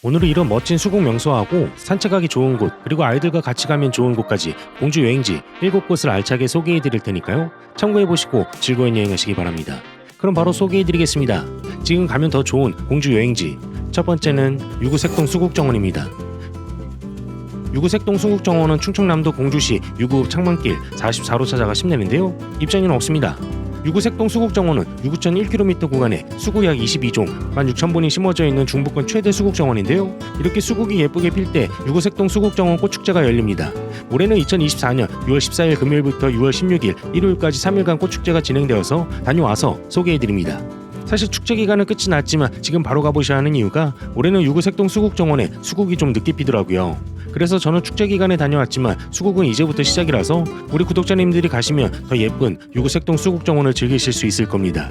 오늘은 이런 멋진 수국 명소하고 산책하기 좋은 곳 그리고 아이들과 같이 가면 좋은 곳까지 공주 여행지 7곳을 알차게 소개해 드릴 테니까요. 참고해 보시고 즐거운 여행하시기 바랍니다. 그럼 바로 소개해 드리겠습니다. 지금 가면 더 좋은 공주 여행지 첫 번째는 유구색동 수국정원입니다. 유구색동 수국정원은 충청남도 공주시 유구 창문길 44로 찾아가 심내는데요. 입장료는 없습니다. 유구색동 수국정원은 유구천 1km 구간에 수국 약 22종, 16,000본이 심어져 있는 중부권 최대 수국정원인데요. 이렇게 수국이 예쁘게 필 때 유구색동 수국정원 꽃축제가 열립니다. 올해는 2024년 6월 14일 금요일부터 6월 16일 일요일까지 3일간 꽃축제가 진행되어서 다녀와서 소개해드립니다. 사실 축제 기간은 끝이 났지만 지금 바로 가보셔야 하는 이유가 올해는 유구색동 수국정원에 수국이 좀 늦게 피더라고요. 그래서 저는 축제 기간에 다녀왔지만 수국은 이제부터 시작이라서 우리 구독자님들이 가시면 더 예쁜 유구색동 수국정원을 즐기실 수 있을 겁니다.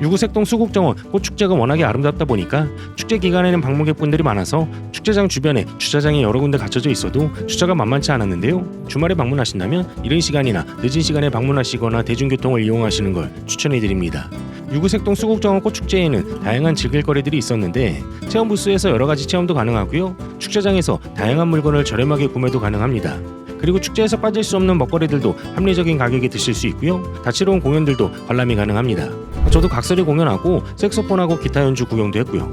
유구색동 수국정원 꽃축제가 워낙에 아름답다 보니까 축제 기간에는 방문객분들이 많아서 축제장 주변에 주차장이 여러 군데 갖춰져 있어도 주차가 만만치 않았는데요. 주말에 방문하신다면 이른 시간이나 늦은 시간에 방문하시거나 대중교통을 이용하시는 걸 추천해 드립니다. 유구색동 수국정원 꽃축제에는 다양한 즐길 거리들이 있었는데 체험 부스에서 여러 가지 체험도 가능하고요. 축제장에서 다양한 물건을 저렴하게 구매도 가능합니다. 그리고 축제에서 빠질 수 없는 먹거리들도 합리적인 가격에 드실 수 있고요. 다채로운 공연들도 관람이 가능합니다. 저도 각설이 공연하고 색소폰하고 기타 연주 구경도 했고요.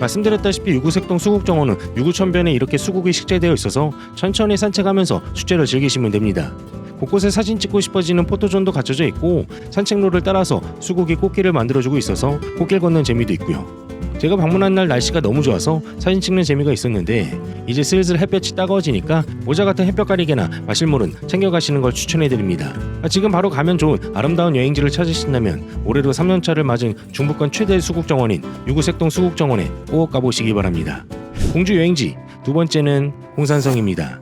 말씀드렸다시피 유구색동 수국정원은 유구천변에 이렇게 수국이 식재되어 있어서 천천히 산책하면서 축제를 즐기시면 됩니다. 곳곳에 사진 찍고 싶어지는 포토존도 갖춰져 있고 산책로를 따라서 수국이 꽃길을 만들어주고 있어서 꽃길 걷는 재미도 있고요. 제가 방문한 날 날씨가 너무 좋아서 사진 찍는 재미가 있었는데 이제 슬슬 햇볕이 따가워지니까 모자 같은 햇볕 가리개나 마실 물은 챙겨가시는 걸 추천해드립니다. 아, 지금 바로 가면 좋은 아름다운 여행지를 찾으신다면 올해로 3년차를 맞은 중부권 최대 수국정원인 유구색동 수국정원에 꼭 가보시기 바랍니다. 공주 여행지 두 번째는 공산성입니다.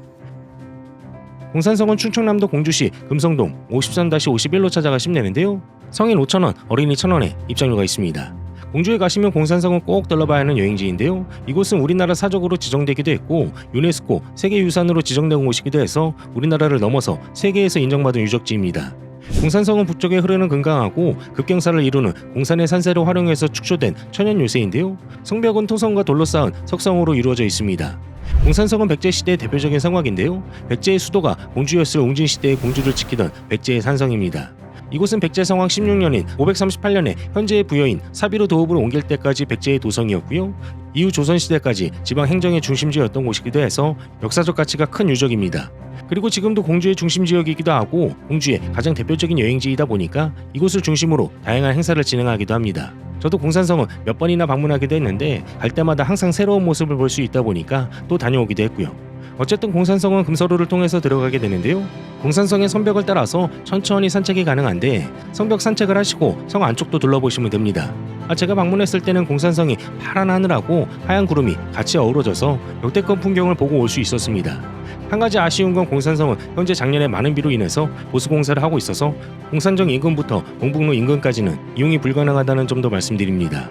공산성은 충청남도 공주시 금성동 53-51로 찾아가 심내는데요. 성인 5,000원, 어린이 1,000원에 입장료가 있습니다. 공주에 가시면 공산성은 꼭 들러봐야 하는 여행지인데요. 이곳은 우리나라 사적으로 지정되기도 했고 유네스코 세계유산으로 지정된 곳이기도 해서 우리나라를 넘어서 세계에서 인정받은 유적지입니다. 공산성은 북쪽에 흐르는 금강하고 급경사를 이루는 공산의 산세를 활용해서 축소된 천연 요새인데요. 성벽은 토성과 돌로 쌓은 석성으로 이루어져 있습니다. 공산성은 백제 시대의 대표적인 성곽인데요. 백제의 수도가 공주였을 옹진 시대의 공주를 지키던 백제의 산성입니다. 이곳은 백제 성왕 16년인 538년에 현재의 부여인 사비로 도읍을 옮길 때까지 백제의 도성이었고요. 이후 조선 시대까지 지방 행정의 중심지였던 곳이기도 해서 역사적 가치가 큰 유적입니다. 그리고 지금도 공주의 중심 지역이기도 하고 공주의 가장 대표적인 여행지이다 보니까 이곳을 중심으로 다양한 행사를 진행하기도 합니다. 저도 공산성은 몇 번이나 방문하기도 했는데 갈 때마다 항상 새로운 모습을 볼 수 있다 보니까 또 다녀오기도 했고요. 어쨌든 공산성은 금서로를 통해서 들어가게 되는데요. 공산성의 성벽을 따라서 천천히 산책이 가능한데 성벽 산책을 하시고 성 안쪽도 둘러보시면 됩니다. 아, 제가 방문했을 때는 공산성이 파란 하늘하고 하얀 구름이 같이 어우러져서 역대급 풍경을 보고 올 수 있었습니다. 한 가지 아쉬운 건 공산성은 현재 작년에 많은 비로 인해서 보수 공사를 하고 있어서 공산정 인근부터 공북로 인근까지는 이용이 불가능하다는 점도 말씀드립니다.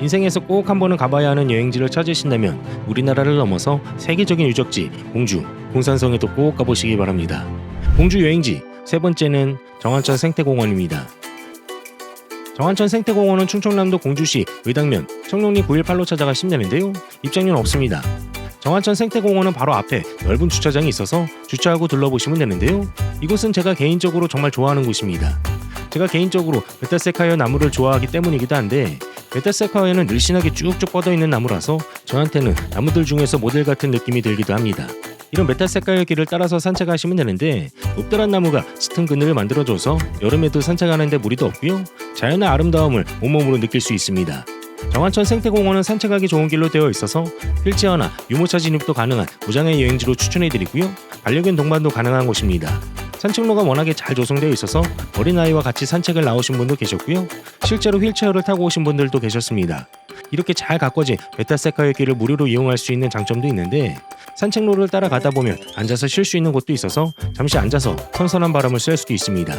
인생에서 꼭 한 번은 가봐야 하는 여행지를 찾으신다면 우리나라를 넘어서 세계적인 유적지 공주 공산성에도 꼭 가보시기 바랍니다. 공주 여행지 세 번째는 정한천 생태공원입니다. 정한천 생태공원은 충청남도 공주시 의당면 청룡리 918로 찾아가 심내는데요. 입장료는 없습니다. 정한천 생태공원은 바로 앞에 넓은 주차장이 있어서 주차하고 둘러보시면 되는데요. 이곳은 제가 개인적으로 정말 좋아하는 곳입니다. 제가 개인적으로 메타세카이어 나무를 좋아하기 때문이기도 한데 메타세카이어는 늘씬하게 쭉쭉 뻗어 있는 나무라서 저한테는 나무들 중에서 모델 같은 느낌이 들기도 합니다. 이런 메타세카이어 길을 따라서 산책하시면 되는데 높다란 나무가 짙은 그늘을 만들어줘서 여름에도 산책하는데 무리도 없고요. 자연의 아름다움을 온몸으로 느낄 수 있습니다. 정한천 생태공원은 산책하기 좋은 길로 되어 있어서 휠체어나 유모차 진입도 가능한 무장의 여행지로 추천해드리고요. 반려견 동반도 가능한 곳입니다. 산책로가 워낙에 잘 조성되어 있어서 어린아이와 같이 산책을 나오신 분도 계셨고요. 실제로 휠체어를 타고 오신 분들도 계셨습니다. 이렇게 잘 가꿔진 메타세카의 길을 무료로 이용할 수 있는 장점도 있는데 산책로를 따라가다 보면 앉아서 쉴 수 있는 곳도 있어서 잠시 앉아서 선선한 바람을 쐴 수도 있습니다.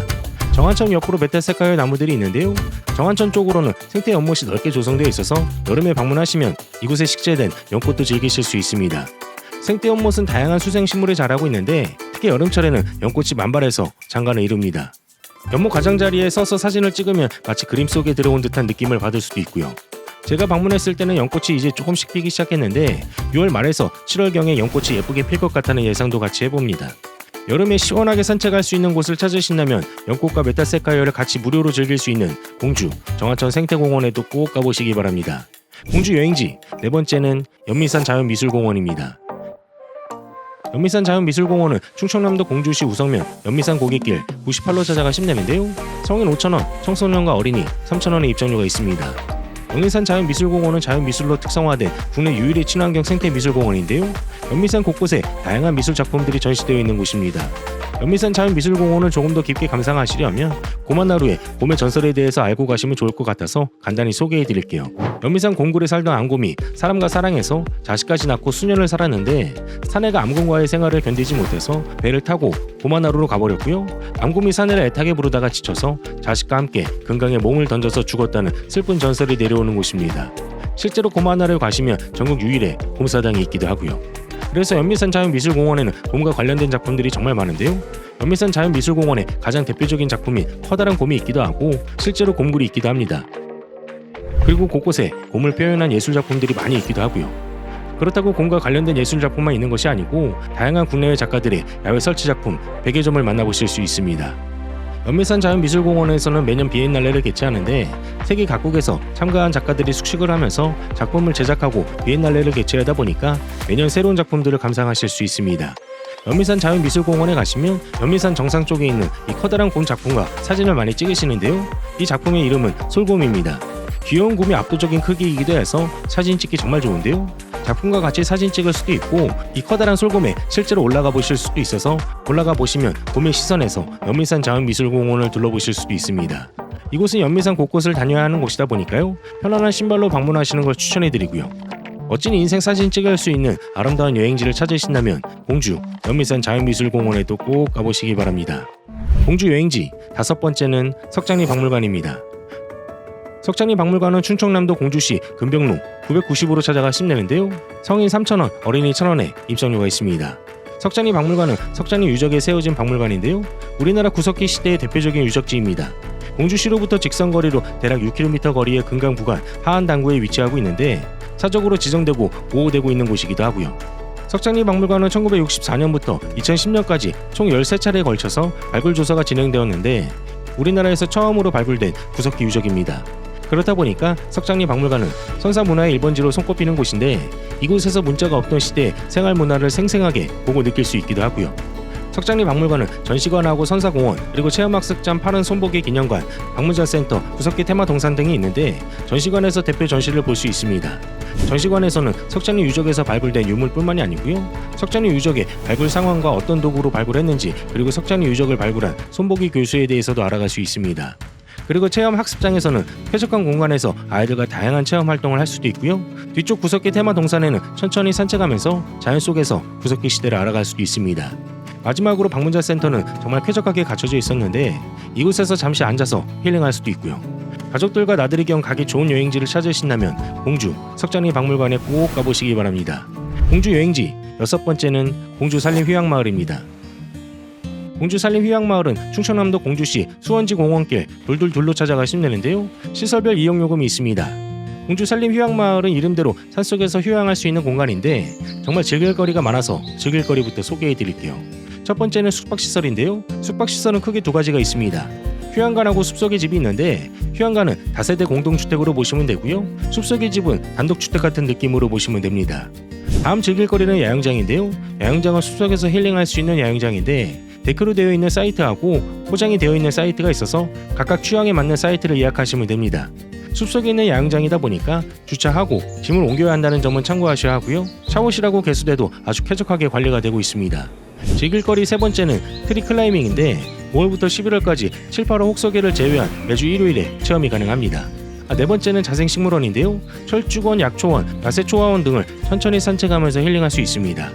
정한천 옆으로 메타세카의 나무들이 있는데요. 정한천 쪽으로는 생태 연못이 넓게 조성되어 있어서 여름에 방문하시면 이곳에 식재된 연꽃도 즐기실 수 있습니다. 생태 연못은 다양한 수생 식물이 자라고 있는데 특히 여름철에는 연꽃이 만발해서 장관을 이룹니다. 연못 가장자리에 서서 사진을 찍으면 마치 그림 속에 들어온 듯한 느낌을 받을 수도 있고요. 제가 방문했을 때는 연꽃이 이제 조금씩 피기 시작했는데 6월 말에서 7월경에 연꽃이 예쁘게 필 것 같다는 예상도 같이 해봅니다. 여름에 시원하게 산책할 수 있는 곳을 찾으신다면 연꽃과 메타세카이어를 같이 무료로 즐길 수 있는 공주 정화천 생태공원에도 꼭 가보시기 바랍니다. 공주 여행지 네 번째는 연미산 자연미술공원입니다. 연미산 자연미술공원은 충청남도 공주시 우성면 연미산 고객길 98로 찾아가 심내는데요. 성인 5,000원, 청소년과 어린이 3,000원의 입장료가 있습니다. 연미산 자연미술공원은 자연미술로 특성화된 국내 유일의 친환경 생태미술공원인데요. 연미산 곳곳에 다양한 미술 작품들이 전시되어 있는 곳입니다. 연미산 자연미술공원을 조금 더 깊게 감상하시려면 고만나루의 곰의 전설에 대해서 알고 가시면 좋을 것 같아서 간단히 소개해 드릴게요. 연미산 공굴에 살던 암곰이 사람과 사랑해서 자식까지 낳고 수년을 살았는데 사내가 암곰과의 생활을 견디지 못해서 배를 타고 고만나루로 가버렸고요. 암곰이 사내를 애타게 부르다가 지쳐서 자식과 함께 금강에 몸을 던져서 죽었다는 슬픈 전설이 내려오는 곳입니다. 실제로 고만나루에 가시면 전국 유일의 곰사당이 있기도 하고요. 그래서 연미산 자연미술공원에는 곰과 관련된 작품들이 정말 많은데요. 연미산 자연미술공원의 가장 대표적인 작품인 커다란 곰이 있기도 하고 실제로 곰굴이 있기도 합니다. 그리고 곳곳에 곰을 표현한 예술 작품들이 많이 있기도 하고요. 그렇다고 곰과 관련된 예술 작품만 있는 것이 아니고 다양한 국내외 작가들의 야외 설치 작품 100여 점을 만나보실 수 있습니다. 연미산 자연미술공원에서는 매년 비엔날레를 개최하는데 세계 각국에서 참가한 작가들이 숙식을 하면서 작품을 제작하고 비엔날레를 개최하다 보니까 매년 새로운 작품들을 감상하실 수 있습니다. 연미산 자연미술공원에 가시면 연미산 정상 쪽에 있는 이 커다란 곰 작품과 사진을 많이 찍으시는데요. 이 작품의 이름은 솔곰입니다. 귀여운 곰이 압도적인 크기이기도 해서 사진 찍기 정말 좋은데요. 작품과 같이 사진 찍을 수도 있고 이 커다란 솔곰에 실제로 올라가 보실 수도 있어서 올라가 보시면 곰의 시선에서 연미산 자연미술공원을 둘러보실 수도 있습니다. 이곳은 연미산 곳곳을 다녀야 하는 곳이다 보니까요. 편안한 신발로 방문하시는 걸 추천해드리고요. 멋진 인생 사진 찍을 수 있는 아름다운 여행지를 찾으신다면 공주 연미산 자연미술공원에도 꼭 가보시기 바랍니다. 공주 여행지 다섯 번째는 석장리 박물관입니다. 석장리 박물관은 충청남도 공주시 금병로 990으로 찾아가 심내는데요. 성인 3,000원, 어린이 1,000원에 입장료가 있습니다. 석장리 박물관은 석장리 유적에 세워진 박물관인데요. 우리나라 구석기 시대의 대표적인 유적지입니다. 공주시로부터 직선거리로 대략 6km 거리의 금강 부간 하안 당구에 위치하고 있는데 사적으로 지정되고 보호되고 있는 곳이기도 하고요. 석장리 박물관은 1964년부터 2010년까지 총 13차례에 걸쳐서 발굴 조사가 진행되었는데 우리나라에서 처음으로 발굴된 구석기 유적입니다. 그렇다 보니까 석장리 박물관은 선사 문화의 1번지로 손꼽히는 곳인데 이곳에서 문자가 없던 시대의 생활 문화를 생생하게 보고 느낄 수 있기도 하고요. 석장리 박물관은 전시관하고 선사공원 그리고 체험학습장 파른 손보기 기념관, 방문자센터, 구석기 테마 동산 등이 있는데 전시관에서 대표 전시를 볼 수 있습니다. 전시관에서는 석장리 유적에서 발굴된 유물뿐만이 아니고요. 석장리 유적의 발굴 상황과 어떤 도구로 발굴했는지 그리고 석장리 유적을 발굴한 손보기 교수에 대해서도 알아갈 수 있습니다. 그리고 체험 학습장에서는 쾌적한 공간에서 아이들과 다양한 체험 활동을 할 수도 있고요. 뒤쪽 구석기 테마 동산에는 천천히 산책하면서 자연 속에서 구석기 시대를 알아갈 수도 있습니다. 마지막으로 방문자 센터는 정말 쾌적하게 갖춰져 있었는데 이곳에서 잠시 앉아서 힐링할 수도 있고요. 가족들과 나들이 겸 가기 좋은 여행지를 찾으신다면 공주 석장리 박물관에 꼭 가보시기 바랍니다. 공주 여행지 여섯 번째는 공주 산림 휴양마을입니다. 공주 산림 휴양마을은 충청남도 공주시 수원지 공원길 돌돌돌로 찾아가 심내는데요. 시설별 이용 요금이 있습니다. 공주 산림 휴양마을은 이름대로 산속에서 휴양할 수 있는 공간인데 정말 즐길 거리가 많아서 즐길 거리부터 소개해 드릴게요. 첫 번째는 숙박시설인데요. 숙박시설은 크게 두 가지가 있습니다. 휴양관하고 숲속의 집이 있는데 휴양관은 다세대 공동주택으로 보시면 되고요. 숲속의 집은 단독주택 같은 느낌으로 보시면 됩니다. 다음 즐길 거리는 야영장인데요. 야영장은 숲속에서 힐링할 수 있는 야영장인데 데크로 되어 있는 사이트하고 포장이 되어 있는 사이트가 있어서 각각 취향에 맞는 사이트를 예약하시면 됩니다. 숲속에 있는 야영장이다 보니까 주차하고 짐을 옮겨야 한다는 점은 참고하셔야 하고요. 샤워실하고 개수대도 아주 쾌적하게 관리가 되고 있습니다. 즐길 거리 세 번째는 트리 클라이밍인데 5월부터 11월까지 7, 8호 혹서계를 제외한 매주 일요일에 체험이 가능합니다. 아, 네 번째는 자생식물원인데요. 철쭉원, 약초원, 야세초화원 등을 천천히 산책하면서 힐링할 수 있습니다.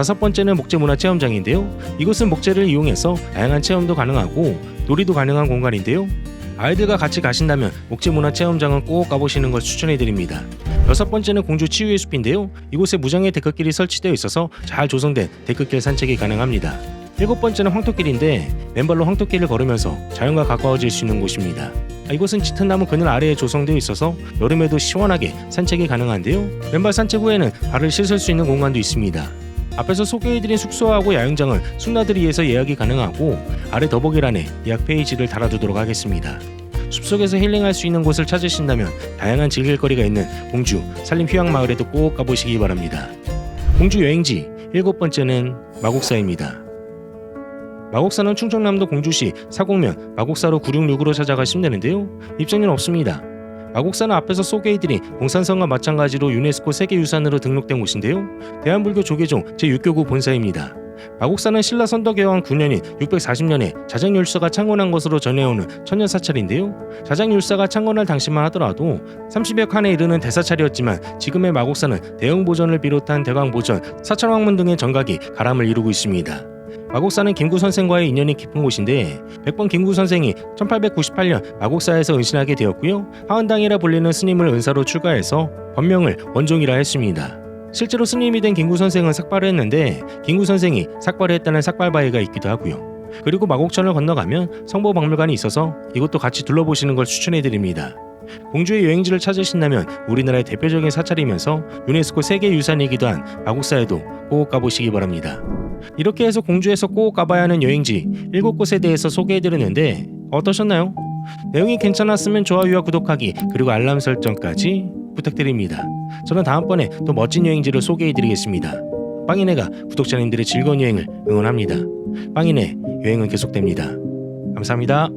다섯 번째는 목재 문화 체험장인데요. 이곳은 목재를 이용해서 다양한 체험도 가능하고 놀이도 가능한 공간인데요. 아이들과 같이 가신다면 목재 문화 체험장은 꼭 가보시는 걸 추천해드립니다. 여섯 번째는 공주 치유의 숲인데요. 이곳에 무장의 데크길이 설치되어 있어서 잘 조성된 데크길 산책이 가능합니다. 일곱 번째는 황토길인데 맨발로 황토길을 걸으면서 자연과 가까워질 수 있는 곳입니다. 아, 이곳은 짙은 나무 그늘 아래에 조성되어 있어서 여름에도 시원하게 산책이 가능한데요. 맨발 산책 후에는 발을 씻을 수 있는 공간도 있습니다. 앞에서 소개해드린 숙소하고 야영장은 숙나들이에서 예약이 가능하고 아래 더보기란에 예약 페이지를 달아두도록 하겠습니다. 숲속에서 힐링할 수 있는 곳을 찾으신다면 다양한 즐길거리가 있는 공주 산림 휴양마을에도 꼭 가보시기 바랍니다. 공주 여행지 일곱 번째는 마곡사입니다. 마곡사는 충청남도 공주시 사곡면 마곡사로 966으로 찾아가시면 되는데요. 입장료는 없습니다. 마곡사는 앞에서 소개해드린 봉산성과 마찬가지로 유네스코 세계유산으로 등록된 곳인데요. 대한불교 조계종 제6교구 본사입니다. 마곡사는 신라 선덕여왕 9년인 640년에 자장율사가 창건한 것으로 전해오는 천년사찰인데요. 자장율사가 창건할 당시만 하더라도 30여 칸에 이르는 대사찰이었지만 지금의 마곡사는 대흥보전을 비롯한 대광보전, 사찰왕문 등의 정각이 가람을 이루고 있습니다. 마곡사는 김구 선생과의 인연이 깊은 곳인데 백번 김구 선생이 1898년 마곡사에서 은신하게 되었고요. 하은당이라 불리는 스님을 은사로 출가해서 법명을 원종이라 했습니다. 실제로 스님이 된 김구 선생은 삭발을 했는데 김구 선생이 삭발을 했다는 삭발바위가 있기도 하고요. 그리고 마곡천을 건너가면 성보박물관이 있어서 이것도 같이 둘러보시는 걸 추천해 드립니다. 공주의 여행지를 찾으신다면 우리나라의 대표적인 사찰이면서 유네스코 세계유산이기도 한 마곡사에도 꼭 가보시기 바랍니다. 이렇게 해서 공주에서 꼭 가봐야 하는 여행지 7곳에 대해서 소개해드렸는데 어떠셨나요? 내용이 괜찮았으면 좋아요와 구독하기 그리고 알람 설정까지 부탁드립니다. 저는 다음번에 또 멋진 여행지를 소개해드리겠습니다. 빵이네가 구독자님들의 즐거운 여행을 응원합니다. 빵이네 여행은 계속됩니다. 감사합니다.